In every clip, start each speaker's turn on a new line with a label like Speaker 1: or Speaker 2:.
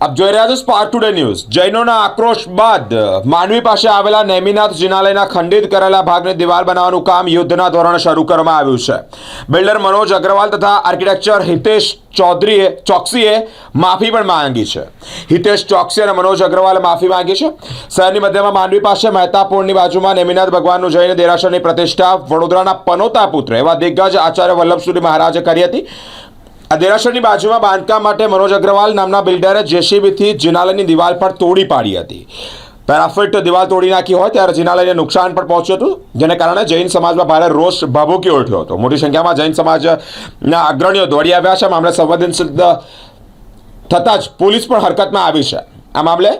Speaker 1: આપ જોઈ રહ્યા છો સ્પાર્ક ટુડે ન્યૂઝ જૈનોના આક્રોશ બાદ માંડવી પાસે આવેલા નેમિનાથ જિનાલયના ખંડિત કરેલા ભાગને દિવાલ બનાવવાનું કામ યુદ્ધના ધોરણે શરૂ કરવામાં આવ્યું છે. બિલ્ડર મનોજ અગ્રવાલ તથા આર્કિટેક્ચર હિતેશ ચૌધરીએ, ચોકસીએ માફી પણ માંગી છે. હિતેશ ચોકસી અને મનોજ અગ્રવાલે માફી માંગી છે. શહેરની મધ્યમાં માંડવી પાસે મહેતાપુરની બાજુમાં નેમિનાથ ભગવાનનું જૈન દેરાસરની પ્રતિષ્ઠા વડોદરાના પનોતા પુત્ર એવા દિગ્ગજ આચાર્ય વલ્લભસુરી મહારાજે કરી હતી. આ દેરાસરની બાજુમાં બાંધકામ માટે મનોજ અગ્રવાલ નામના બિલ્ડરે જેસીબીથી જિનાલયની દિવાલ પર તોડી પાડી હતી. પેરાફિટ દિવાલ તોડી નાખી હોય ત્યારે જિનાલયને નુકસાન પણ પહોંચ્યું હતું, જેને કારણે જૈન સમાજમાં ભારે રોષ ભાભૂકી ઉઠ્યો હતો. મોટી સંખ્યામાં જૈન સમાજના અગ્રણીઓ દોડી આવ્યા છે. મામલે સંવેદનશીલ થતાં જ પોલીસ પણ હરકતમાં આવી છે. આ મામલે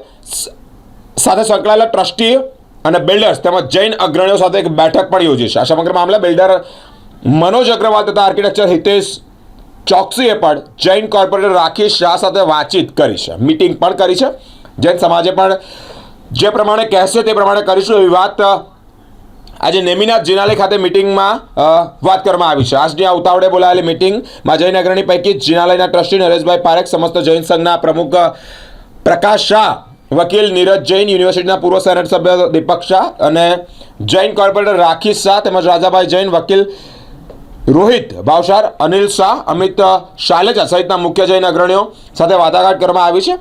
Speaker 1: સાથે સંકળાયેલા ટ્રસ્ટી અને બિલ્ડર્સ તેમજ જૈન અગ્રણીઓ સાથે એક બેઠક પણ યોજી છે. આ સમગ્ર મામલે બિલ્ડર મનોજ અગ્રવાલ તથા આર્કિટેક્ચર હિતેશ ચોકસીએ પણ જૈન કોર્પોરેટર રાકેશ શાહ સાથે વાતચીત કરી છે. મીટિંગ પણ કરી છે. જૈન સમાજે પણ જે પ્રમાણે કહેશે તે પ્રમાણે કરીશું એવી વાત આજે નેમિનાથ જિનાલય ખાતે મિટિંગમાં વાત કરવામાં આવી છે. આજની આ ઉતાવળે બોલાયેલી મિટિંગમાં જૈન અગ્રણી પૈકી જિનાલયના ટ્રસ્ટી નરેશભાઈ પારેખ સમસ્ત જૈન સંઘના પ્રમુખ પ્રકાશ શાહ, વકીલ નીરજ જૈન, યુનિવર્સિટીના પૂર્વ સેનેટ સભ્ય દીપક શાહ અને જૈન કોર્પોરેટર રાખીશ શાહ તેમજ રાજાભાઈ જૈન, વકીલ રોહિત, ભાવસાર, અનિલ શાહ, અમિત શાલેજા સહિતના મુખ્ય જૈન અગ્રણીઓ સાથે વાટાઘાટ કરવામાં આવી છે.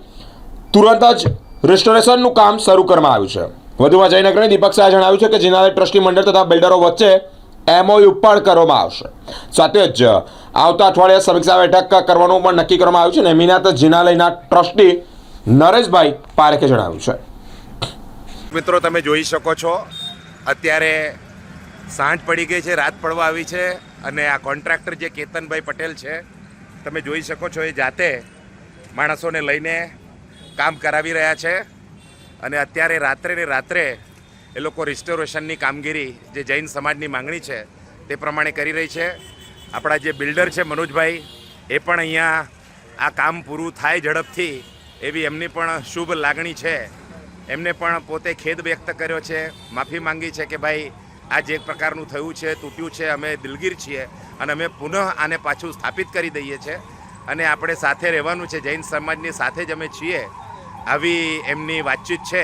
Speaker 1: તુરંત જ રિસ્ટોરેશનનું કામ શરૂ કરવામાં આવ્યું છે. વધુમાં જૈન અગ્રણી દીપક શાહે જણાવ્યું છે કે જિનાલય ટ્રસ્ટી મંડળ તથા બિલ્ડરો વચ્ચે એમઓયુ પણ કરવામાં આવશે. સાથે જ આવતા અઠવાડિયે સમીક્ષા બેઠક કરવાનું પણ નક્કી કરવામાં આવ્યું છે ને મીનાત જિનાલયના ટ્રસ્ટી નરેશભાઈ પારેખે જણાવ્યું છે.
Speaker 2: મિત્રો, તમે જોઈ શકો છો. અત્યારે સાંજ પડી ગઈ છે, રાત પડવા આવી છે. અને આ કોન્ટ્રાક્ટર જે કેતનભાઈ પટેલ છે, તમે જોઈ શકો છો એ જાતે માણસોને લઈને કામ કરાવી રહ્યા છે. અને અત્યારે રાત્રે ને રાત્રે એ લોકો રિસ્ટોરેશનની કામગીરી જે જૈન સમાજની માંગણી છે તે પ્રમાણે કરી રહી છે. આપણા જે બિલ્ડર છે મનોજભાઈ, એ પણ અહીંયા આ કામ પૂરું થાય ઝડપથી એવી એમની પણ શુભ લાગણી છે. એમને પણ પોતે ખેદ વ્યક્ત કર્યો છે, માફી માંગી છે કે ભાઈ આ જે પ્રકારનું થયું છે, તૂટ્યું છે, અમે દિલગીર છીએ અને અમે પુનઃ આને પાછું સ્થાપિત કરી દઈએ છીએ. અને આપણે સાથે રહેવાનું છે, જૈન સમાજની સાથે જ અમે છીએ આવી એમની વાતચીત છે.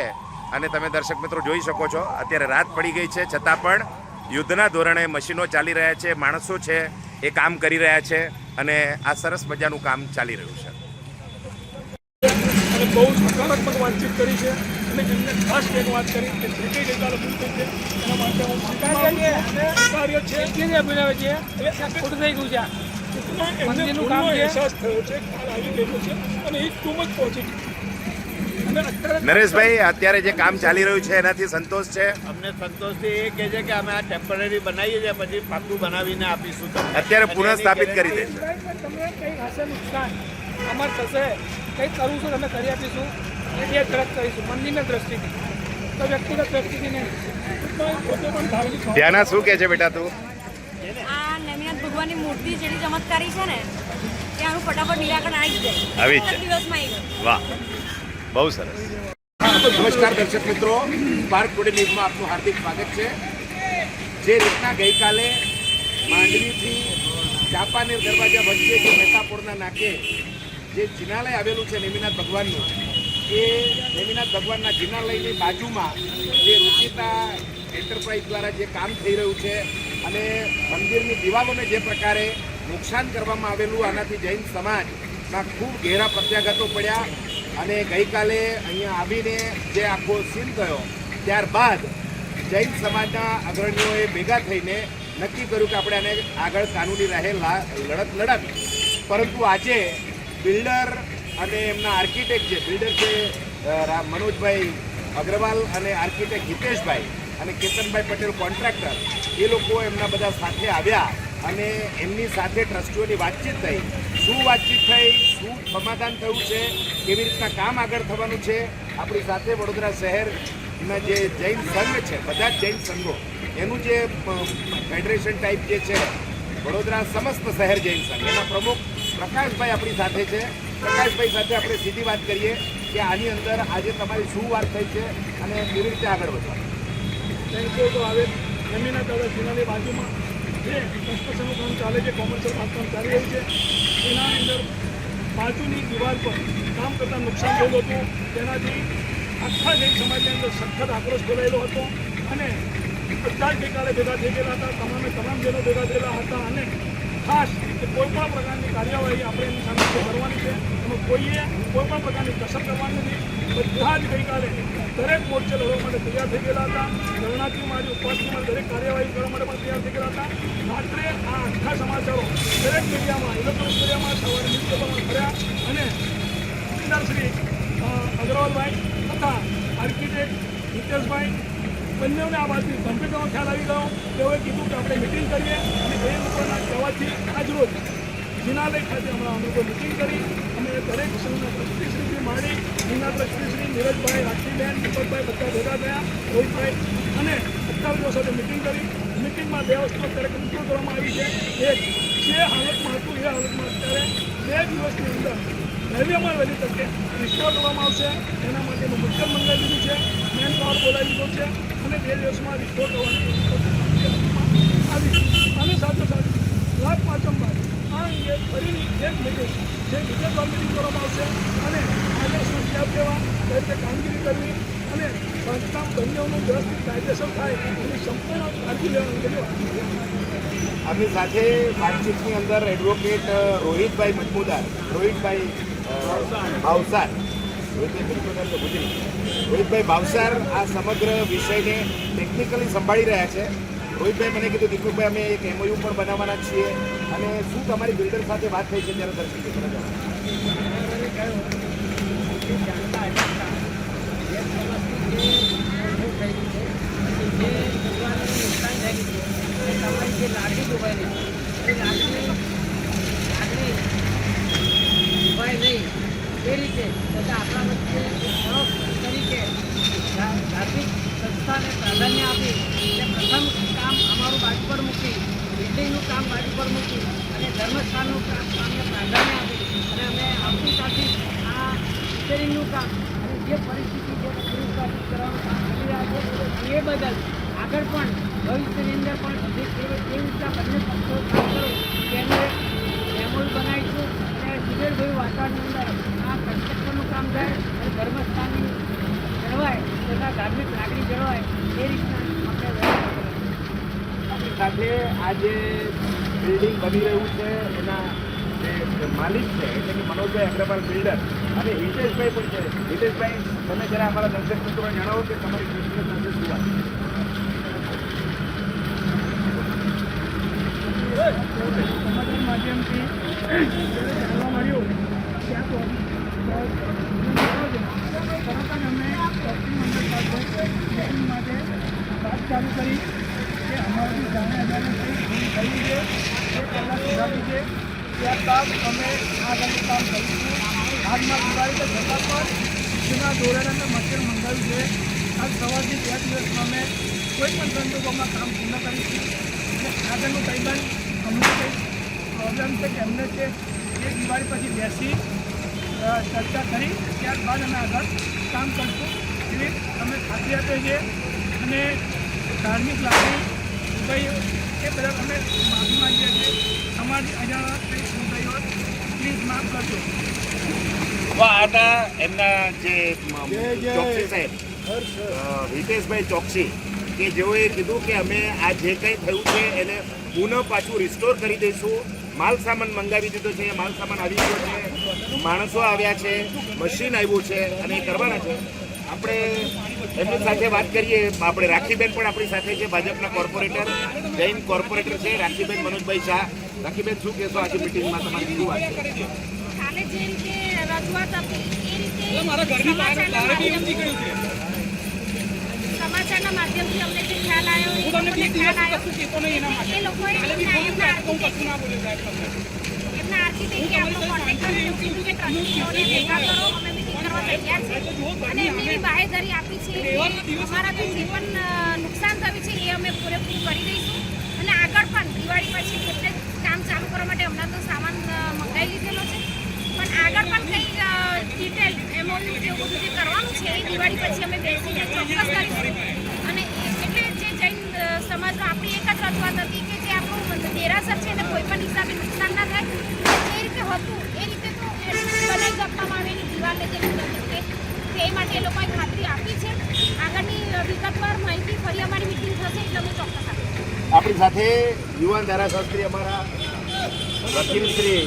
Speaker 2: અને તમે દર્શક મિત્રો જોઈ શકો છો, અત્યારે રાત પડી ગઈ છે, છતાં પણ યુદ્ધના ધોરણે મશીનો ચાલી રહ્યા છે, માણસો છે, એ કામ કરી રહ્યા છે અને આ સરસ મજાનું કામ ચાલી રહ્યું છે.
Speaker 3: બહુ સકારાત્મક વાતચીત કરી છે. અને એમને ખાસ એક વાત કરી કે જે કંઈ ગઈકાલે પૂછતો છે. એના માટે હું સ્વીકાર્ય છે.
Speaker 4: એટલે છે ખોટું થઈ ગયું છે.
Speaker 3: એમને
Speaker 4: કામ
Speaker 3: અહેસાસ થયો છે. ખ્યાલ આવી ગયો છે. અને એ ટૂંક જ પહોંચી
Speaker 2: નરેશભાઈ અત્યારે જે કામ ચાલી રહ્યું છે એનાથી સંતોષ છે?
Speaker 5: અમને સંતોષથી એ કહે છે કે અમે આ ટેમ્પરરી બનાવીએ છીએ પછી પાકું બનાવીને આપીશું
Speaker 2: અત્યારે
Speaker 5: પુનઃસ્થાપિત
Speaker 2: પુનઃ સ્થાપિત કરી દેશે.
Speaker 4: તમને કંઈ હશે નુકસાન? અમાર થશે. કંઈક કરવું છું તમે કરી આપીશું. બે તરફ કરીશું મંદિરના દ્રષ્ટિથી તો વ્યક્તિગત દ્રષ્ટિથી નહીં.
Speaker 3: પોતે પણ
Speaker 2: ધ્યાના શું કે છે બેટા તું?
Speaker 6: આ નમિનાથ ભગવાનની મૂર્તિ જેટલી ચમત્કારી છે ને ત્યાંનું ફટાફટ નિરાકરણ આવી જ જાય.
Speaker 2: આવી જ
Speaker 6: દિવસમાં
Speaker 2: વાહ. બહુ સરસ. નમસ્કાર દર્શક મિત્રો. પાર્ક ટુડે ન્યૂઝમાં આપનું હાર્દિક સ્વાગત છે. જે રીતના ગઈકાલે માંડવીથી ચાપાનેર દરવાજા વચ્ચે જે મહેતાપુરના નાકે જે ચિનાલય આવેલું છે નેમિનાથ ભગવાનનું એ નેમિનાથ ભગવાનના જિનાલયની બાજુમાં જે રુચિતા એન્ટરપ્રાઇઝ દ્વારા જે કામ થઈ રહ્યું છે અને મંદિરની દિવાલોને જે પ્રકારે નુકસાન કરવામાં આવેલું, આનાથી જૈન સમાજમાં ખૂબ ઘેરા પ્રત્યાઘાતો પડ્યા અને ગઈકાલે અહીંયા આવીને જે આખો સીન થયો, ત્યારબાદ જૈન સમાજના અગ્રણીઓએ ભેગા થઈને નક્કી કર્યું કે આપણે આને આગળ કાનૂની રાહે લડત લડાવી. પરંતુ આજે બિલ્ડર અને એમના આર્કિટેક્ટ જે બિલ્ડર છે મનોજભાઈ અગ્રવાલ અને આર્કિટેક્ટ હિતેશભાઈ અને કેતનભાઈ પટેલ કોન્ટ્રાક્ટર એ લોકો એમના બધા સાથે આવ્યા અને એમની સાથે ટ્રસ્ટીઓની વાતચીત થઈ. શું વાતચીત થઈ? શું સમાધાન થયું છે? કેવી રીતના કામ આગળ થવાનું છે? આપણી સાથે વડોદરા શહેરના જે જૈન સંઘ છે, બધા જ જૈન સંઘો, એનું જે ફેડરેશન ટાઈપ જે છે, વડોદરા સમસ્ત શહેર જૈન સંઘ, એના પ્રમુખ પ્રકાશભાઈ આપણી સાથે છે. પ્રકાશભાઈ સાથે આપણે સીધી વાત કરીએ કે આની અંદર આજે તમારી શું વાત થઈ છે અને કેવી રીતે આગળ વધવા
Speaker 3: યુ તો હવે જમીના દાદા જિલ્લાની બાજુમાં જે કન્સ્ટ્રક્શનનું કામ ચાલે છે કોમર્શિયલ બાંધકામ ચાલી રહ્યું છે, એના અંદર બાજુની દિવાલ પર કામ કરતાં નુકસાન થયું હતું. તેનાથી આખા જૈન સમાજની અંદર સખત આક્રોશ ફેલાયેલો હતો અને બધા જ ગઈકાલે ભેગા થઈ ગયેલા હતા. તમામે તમામ જેનો ભેગા થયેલા હતા અને ખાસ કે કોઈ પણ પ્રકારની કાર્યવાહી આપણે એની સામે કરવાની છે. એમાં કોઈએ કોઈ પણ પ્રકારની કસર કરવાની નથી. બધા જ ગઈકાલે દરેક મોરચે લડવા માટે તૈયાર થઈ ગયેલા હતા. શરણાર્થીઓ માટે ઉપવાસમાં દરેક કાર્યવાહી કરવા માટે પણ તૈયાર થઈ ગયેલા હતા. માત્ર આ આખા સમાચારો દરેક મીડિયામાં, ઇલેક્ટ્રોનિક મીડિયામાં સવારે ન્યૂઝપેપરમાં ફર્યા અને શ્રી અગ્રવાલભાઈ તથા આર્કિટેક્ટ હિતેશભાઈ બંનેઓને આ વાતની ગંભીરતાનો ખ્યાલ આવી ગયો. તેઓએ કીધું કે આપણે મિટિંગ કરીએ અને એ લોકોના કહેવાથી આજ રોજ જિનાલય ખાતે હમણાં અમે લોકો મિટિંગ કરી. અમે દરેક શ્રીના ટ્રસ્ટીશ્રીથી માંડી જૂના ટ્રસ્ટીશ્રી નીરજભાઈ રાખીબેન દીપકભાઈ બધા ભેગા થયા, રોહિતભાઈ અને અધિકારીઓ સાથે મિટિંગ કરી. મિટિંગમાં બે વસ્તુ અત્યારે કંટ્રોલ કરવામાં આવી છે. એક, જે હાલતમાં હતું એ હાલતમાં અત્યારે બે દિવસની અંદર વહેલીમાં વહેલી તકે રિસ્ટોર કરવામાં આવશે. એના માટેનું મુખ્ય મંગાવી દીધું છે. દીધો છે? અને બે દિવસમાં રિપોર્ટ આવી અને સાથે સાથે લાભ પાંચમ બાદ આ અંગે જે વિગતવાર મિટિંગ કરવામાં આવશે અને શું સ્ટેપ લેવા કઈ કામગીરી કરવી અને બાંધકામ બંનેઓનું વ્યવસ્થિત કાયદેસર થાય એની સંપૂર્ણ કાળજી
Speaker 2: આપણી સાથે વાતચીતની અંદર એડવોકેટ રોહિતભાઈ મજમુદાર, રોહિતભાઈ ભાવસાર, રોહિતભાઈ મજમુદાર તો ગુજરી રોહિતભાઈ ભાવસાર આ સમગ્ર વિષયને ટેકનિકલી સંભાળી રહ્યા છે. રોહિતભાઈ, મને કીધું, દીપકભાઈ, અમે એક એમઓયુ પણ બનાવવાના છીએ અને શું તમારી બિલ્ડર સાથે વાત થઈ છે ત્યારે દર્શક મિત્રોને જણાવો.
Speaker 7: તમારી જે લાકડી દુભાઈ એ લાકડી લાકડી દુભાઈ નહીં એ રીતે તથા આપણા વચ્ચે એક પરોક્ષ તરીકે ધા- ધાર્મિક સંસ્થાને પ્રાધાન્ય આપી અને પ્રથમ કામ અમારું બાજુ પર મૂકી બિલ્ડિંગનું કામ બાજુ પર મૂકી અને ધર્મસ્થાનનું કામ કામને પ્રાધાન્ય આપી અને અમે આવતીકાલથી આ રિપેરિંગનું કામ અને જે પરિસ્થિતિ જે પુનઃસ્થાપિત કરવાનું કામ કરી રહ્યા છે એ બદલ આગળ પણ ભવિષ્યની અંદર પણ કેવી રીતના બંને પક્ષો કામ કરો તેનું મેમોલ બનાવીશું. અને સુરેશભાઈ વાતાવરણની અંદર આ કન્સ્ટ્રક્શનનું કામ થાય અને ધર્મસ્થાનની જળવાય તથા ધાર્મિક લાગણી જળવાય, એ રીતના આપણે
Speaker 2: સાથે આ જે બિલ્ડિંગ બની રહ્યું છે, એના જે માલિક છે, એટલે કે મનોજભાઈ અગ્રવાલ બિલ્ડર અને હિતેશભાઈ પણ છે. હિતેશભાઈ, તમે જરા અમારા દર્શક મિત્રોને જણાવો કે તમારી દૃષ્ટિએ સાથે શું વાત
Speaker 3: સમાચાર માધ્યમથી જાણવા મળ્યું ત્યાં તો તરત અમે શોપિંગ માટે વાત ચાલુ કરી કે અમારી જાણે અજાણે કંઈ ભૂલ થઈ પહેલાં ત્યારબાદ અમે આગળનું કામ કરીશું હાલમાં દિવાળી તો છતાં પણ જૂના ધોરણે અમે મટીરિયલ મંગાવ્યું છે આજ સવારથી બે દિવસમાં અમે કોઈ પણ કામ પૂર્ણ કરીશું આગળનું કંઈ અમને કંઈ પ્રોબ્લેમ છે કે એમને છે એ દિવાળી પછી બેસી ચર્ચા કરી ત્યારબાદ અમે આગળ કામ કરીશું એવી અમે ખાતરી આપીએ છીએ અને ધાર્મિક લાગણી ભાઈ એ બધા અમે માફી માંગીએ છીએ અમારી અજાણા કંઈ ભૂલ થઈ હોય પ્લીઝ માફ કરજો.
Speaker 2: આના એમના જે ચોકસી સાહેબ. હિતેશભાઈ ચોકસી કે જેઓએ કીધું કે અમે આ જે કંઈ થયું છે એને પુનઃ પાછું રિસ્ટોર કરી દઈશું. માલ સામાન મંગાવી દીધો છે માલ સામાન આવી ગયો છે. માણસો આવ્યા છે મશીન આવ્યું છે અને એ કરવાના છે. આપણે એમની સાથે વાત કરીએ. આપણે રાખીબેન પણ આપણી સાથે છે ભાજપના કોર્પોરેટર જૈન કોર્પોરેટર છે રાખીબેન મનોજભાઈ શાહ. રાખીબેન શું કહેશો આજે મિટિંગમાં તમારી શું વાત છે?
Speaker 6: કાલે જે રીતે રજૂઆત હતી એ રીતે સમાચારના માધ્યમથી- અમને જે ખ્યાલ આવ્યો એ લોકોએ એમના આર્કિટેક્ટે આપણો કોન્ટેક્ટ કરીને કે ટ્રસ્ટીઓને ભેગા કરો અમે મિટિંગ છે. અને એમની બાહેધરી આપી છે. અમારાથી જે પણ નુકસાન થયું છે, એ અમે પૂરેપૂરું કરી દઈશું. અને આગળ પણ દિવાળી પછી એટલે કામ ચાલુ કરવા માટે હમણાં તો સામાન મંગાવી લીધેલો છે. પણ આગળ પણ કંઈ ડિટેલ એમઓયુ કે એવું બધું કરવાનું છે, એ દિવાળી પછી અમે બેસીને ચોક્કસ કરીશું. અને એટલે જે જૈન સમાજમાં આપણી એક જ રજૂઆત હતી કે જે આપણું દેરાસર છે, એને કોઈ પણ હિસાબે નુકસાન ના થાય. એ રીતે હતું, એ રીતે તો બનાવી આપવામાં આવે એની દિવાલને જે તે માટે એ લોકોએ ખાતરી આપી છે. આગળની વિગતવાર માહિતી ફરી અમારી મિટિંગ થશે એટલે અમે ચોક્કસ આપીશું
Speaker 2: આપણી સાથે યુવાન ધારાશાસ્ત્રી અમારા વકીલ શ્રી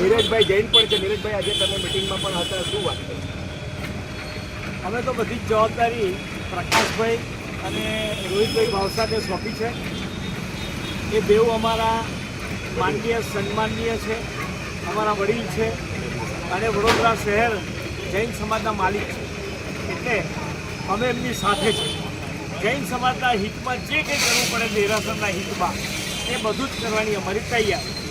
Speaker 2: નીરજભાઈ જૈન પણ છે. નીરજભાઈ આજે તમે મિટિંગમાં પણ હતા. શું વાત કરી?
Speaker 8: અમે તો બધી જ જવાબદારી પ્રકાશભાઈ અને રોહિતભાઈ ભાવસાને સોંપી છે. એ બેઉ અમારા માનનીય સન્માનનીય છે. અમારા વડીલ છે. અને વડોદરા શહેર જૈન સમાજના માલિક છે. એટલે અમે એમની સાથે છે. જૈન સમાજના હિતમાં જે કંઈ કરવું પડે દેરાસરના હિતમાં, એ બધું જ કરવાની અમારી તૈયારી.